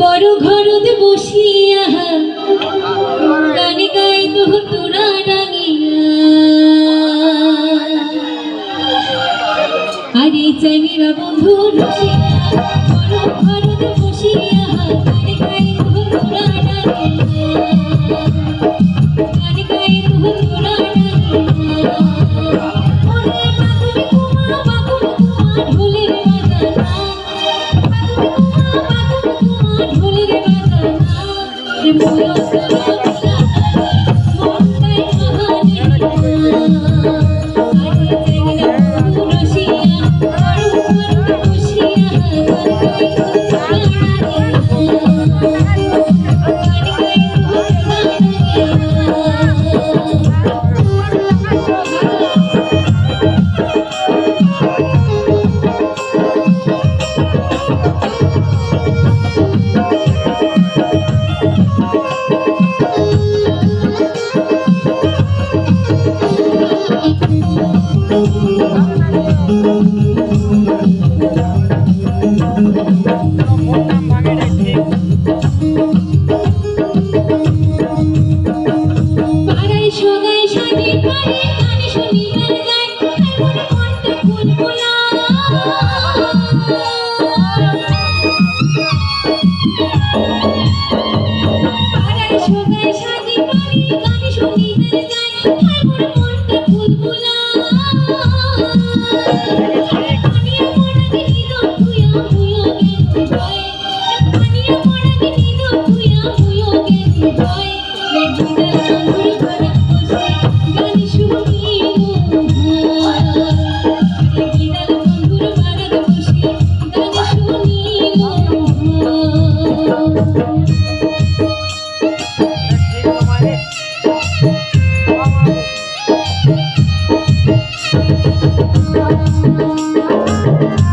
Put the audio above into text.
বড় ঘরত বসিয়া গানে গাই তো তোরা আরে চাইমিরা বন্ধু বড় ঘরত বসিয়া Thank you. Oh